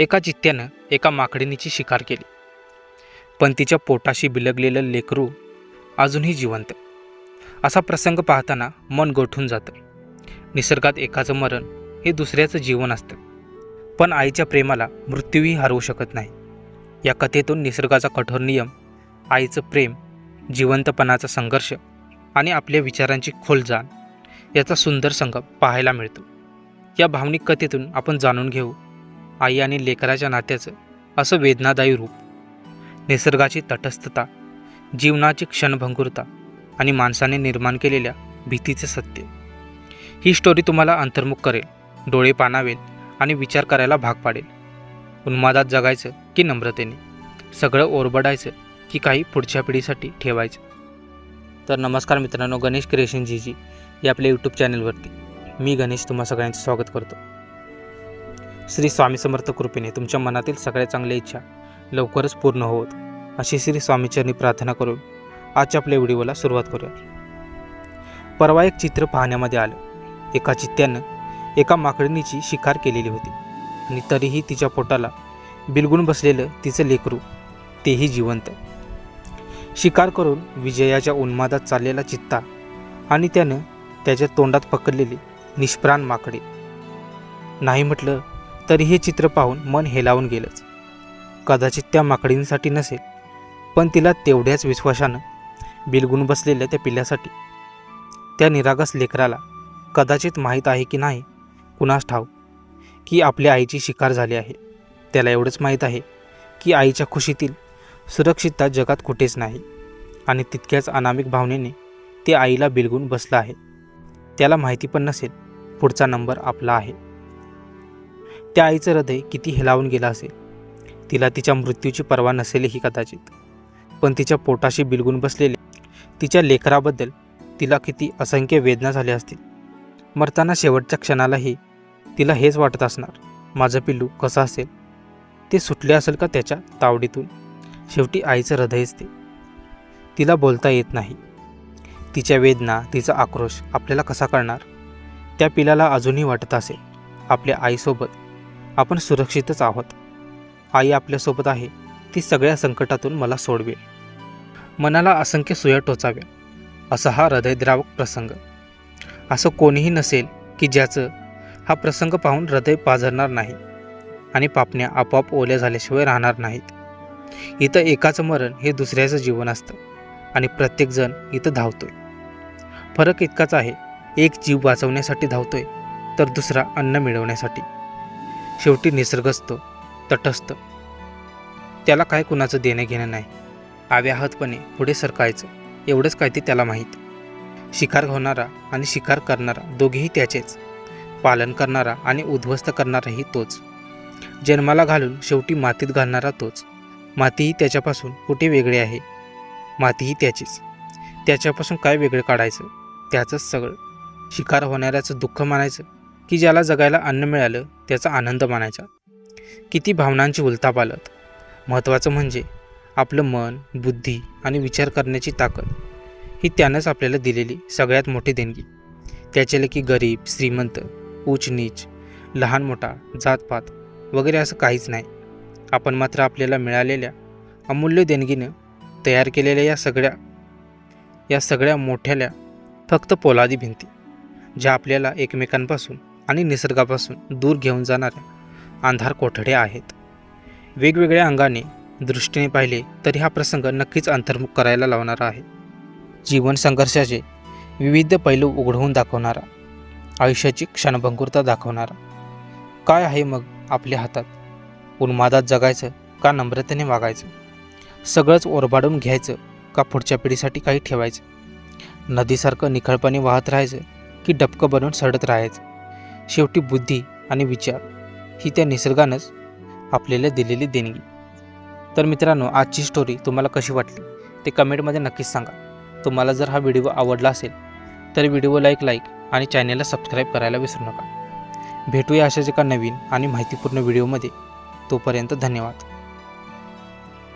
एका चित्त्यानं एका माकडीनीची शिकार केली. पण तिच्या पोटाशी बिलगलेलं लेकरू अजूनही जिवंत. असा प्रसंग पाहताना मन गोठून जातं. निसर्गात एकाचं मरण हे दुसऱ्याचं जीवन असतं. पण आईच्या प्रेमाला मृत्यूही हरवू शकत नाही. या कथेतून निसर्गाचा कठोर नियम आईचं प्रेम जिवंतपणाचा संघर्ष आणि आपल्या विचारांची खोल जाण याचा सुंदर संगम पाहायला मिळतो. या भावनिक कथेतून आपण जाणून घेऊ आई आणि लेकराच्या नात्याचं असं वेदनादायी रूप. निसर्गाची तटस्थता जीवनाची क्षणभंगुरता आणि माणसाने निर्माण केलेल्या भीतीचे सत्य. ही स्टोरी तुम्हाला अंतर्मुख करेल डोळे पाणावेल आणि विचार करायला भाग पाडेल. उन्मादात जगायचं की नम्रतेने? सगळं ओरबडायचं की काही पुढच्या पिढीसाठी ठेवायचं? तर नमस्कार मित्रांनो गणेश क्रिएशन या आपल्या यूट्यूब चॅनलवरती मी गणेश तुम्हा सगळ्यांचं स्वागत करतो. श्री स्वामी समर्थ कृपेने तुमच्या मनातील सगळ्या चांगल्या इच्छा लवकरच पूर्ण होत. अशी श्री स्वामीचरणी प्रार्थना करून आजच्या आपल्या व्हिडिओला सुरुवात करूया परवा एक चित्र पाहण्यामध्ये आलं. एका चित्त्यानं एका माकडणीची शिकार केलेली होती आणि तरीही तिच्या पोटाला बिलगून बसलेलं तिचं लेकरू तेही जिवंत. शिकार करून विजयाच्या उन्मादात चाललेला चित्ता आणि त्यानं त्याच्या तोंडात पकडलेली निष्प्राण माकडे. नाही म्हटलं तरी हे चित्र पाहून मन हेलावून गेलंच. कदाचित त्या माकडींसाठी नसेल पण तिला तेवढ्याच विश्वासानं बिलगून बसलेल्या त्या पिल्ल्यासाठी. त्या निरागस लेकराला कदाचित माहीत आहे की नाही कुणास ठाव की आपल्या आईची शिकार झाली आहे. त्याला एवढंच माहीत आहे की आईच्या खुशीतील सुरक्षितता जगात कुठेच नाही आणि तितक्याच अनामिक भावनेने ते आईला बिलगून बसलं आहे. त्याला माहिती पण नसेल पुढचा नंबर आपला आहे. त्या आईचं हृदय किती हेलावून गेलं असेल. तिला तिच्या मृत्यूची पर्वा नसेलही कदाचित. पण तिच्या पोटाशी बिलगून बसलेले तिच्या लेकराबद्दल तिला किती असंख्य वेदना झाल्या असतील. मरताना शेवटच्या क्षणालाही तिला हेच वाटत असणार माझं पिल्लू कसं असेल? ते सुटले असेल का त्याच्या तावडीतून? शेवटी आईचं हृदयच ते तिला बोलता येत नाही. तिच्या वेदना तिचा आक्रोश आपल्याला कसा कळणार? त्या पिलाला अजूनही वाटत असेल आपल्या आईसोबत आपण सुरक्षितच आहोत. आई आपल्यासोबत आहे ती सगळ्या संकटातून मला सोडवेल. मनाला असंख्य सुया टोचाव्या. असा हा हृदयद्रावक प्रसंग. असं कोणीही नसेल की ज्याचं हा प्रसंग पाहून हृदय पाझरणार नाही आणि पापण्या आपोआप ओल्या झाल्याशिवाय राहणार नाहीत. इथं एकाचं मरण हे दुसऱ्याचं जीवन असतं आणि प्रत्येकजण इथं धावतोय. फरक इतकाच आहे एक जीव वाचवण्यासाठी धावतोय तर दुसरा अन्न मिळवण्यासाठी. शेवटी निसर्गस्थ तटस्थ. त्याला काय कुणाचं देणं घेणं नाही. आव्याहतपणे पुढे सरकायचं एवढंच काय ते त्याला माहीत. शिकार होणारा आणि शिकार करणारा दोघेही त्याचेच. पालन करणारा आणि उद्ध्वस्त करणाराही तोच. जन्माला घालून शेवटी मातीत घालणारा तोच. मातीही त्याच्यापासून कुठे वेगळे आहे? मातीही त्याचीच. त्याच्यापासून काय वेगळं काढायचं? त्याचंच सगळं. शिकार होणाऱ्याचं दुःख मानायचं? की ज्याला जगायला अन्न मिळालं त्याचा आनंद मानायचा. किती भावनांची उलथापालत महत्त्वाचं म्हणजे आपलं मन बुद्धी आणि विचार करण्याची ताकद ही त्यानंच आपल्याला दिलेली सगळ्यात मोठी देणगी. त्याच्याला की गरीब श्रीमंत उच नीच लहान मोठा जातपात वगैरे असं काहीच नाही. आपण मात्र आपल्याला मिळालेल्या अमूल्य देणगीनं तयार केलेल्या या सगळ्या या सगळ्या मोठ्याल्या फक्त पोलादी भिंती ज्या आपल्याला एकमेकांपासून आणि निसर्गापासून दूर घेऊन जाणाऱ्या अंधार कोठडे आहेत? वेगवेगळ्या अंगाने दृष्टीने पाहिले तरी हा प्रसंग नक्कीच अंतर्मुख करायला लावणारा आहे. जीवन संघर्षाचे विविध पैलू उघडवून दाखवणारा आयुष्याची क्षणभंगुरता दाखवणारा. काय आहे मग आपल्या हातात? उन्मादात जगायचं का नम्रतेने वागायचं? सगळंच ओरबाडून घ्यायचं का पुढच्या पिढीसाठी काही ठेवायचं? नदीसारखं निखळपणे वाहत राहायचं की डबकं बनवून सडत राहायचं? शेवटी बुद्धी आणि विचार ही त्या निसर्गानंच आपल्याला दिलेली देणगी. तर मित्रांनो आजची स्टोरी तुम्हाला कशी वाटली? ते कमेंटमध्ये नक्कीच सांगा. तुम्हाला जर हा व्हिडिओ आवडला असेल तर व्हिडिओला एक लाईक आणि चॅनेलला सबस्क्राईब करायला विसरू नका. भेटूया अशाच एका नवीन आणि माहितीपूर्ण व्हिडिओमध्ये तोपर्यंत धन्यवाद.